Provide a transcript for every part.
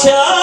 আচ্ছা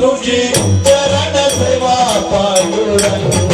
तुझी चरण सेवा पांडुरंग